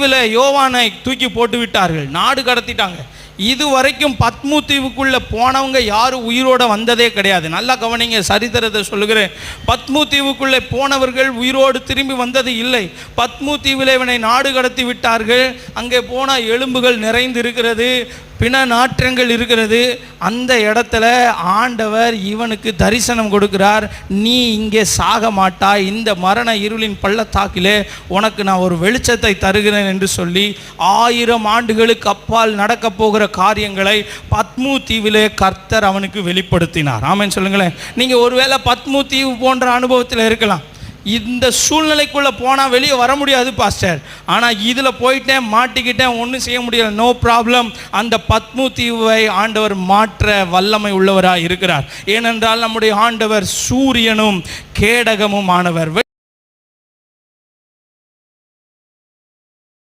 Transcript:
தீவில் யோவானை தூக்கி போட்டு விட்டார்கள். நாடு கடத்திட்டாங்க. இது வரைக்கும் பத்மு தீவுக்குள்ள போனவங்க யாரும் உயிரோட வந்ததே கிடையாது. நல்லா கவனிங்க சரித்திரத்தை சொல்லுகிறேன். பத்மு தீவுக்குள்ளே போனவர்கள் உயிரோடு திரும்பி வந்தது இல்லை. பத்மு தீவில் இவனை நாடு கடத்தி விட்டார்கள். அங்கே போனால் எலும்புகள் நிறைந்து இருக்கிறது பிண நாற்றங்கள் இருக்கிறது. அந்த இடத்துல ஆண்டவர் இவனுக்கு தரிசனம் கொடுக்கிறார். நீ இங்கே சாக மாட்டாய். இந்த மரண இருளின் பள்ளத்தாக்கிலே உனக்கு நான் ஒரு வெளிச்சத்தை தருகிறேன் என்று சொல்லி ஆயிரம் ஆண்டுகளுக்கு அப்பால் நடக்கப் போகிற காரியங்களை பத்மு தீவிலே கர்த்தர் அவனுக்கு வெளிப்படுத்தினார். ஆமென் சொல்லுங்களேன். நீங்கள் ஒருவேளை பத்மு தீவு போன்ற அனுபவத்தில் இருக்கலாம். இந்த சூழ்நிலைக்குள்ளே போனால் வெளியே வர முடியாது பாஸ்டர் ஆனால் இதில் போயிட்டேன் மாட்டிக்கிட்டேன் ஒன்றும் செய்ய முடியல. நோ ப்ராப்ளம் அந்த பத்மு தீவை ஆண்டவர் மாற்ற வல்லமை உள்ளவராக இருக்கிறார். ஏனென்றால் நம்முடைய ஆண்டவர் சூரியனும் கேடகமும் ஆனவர்.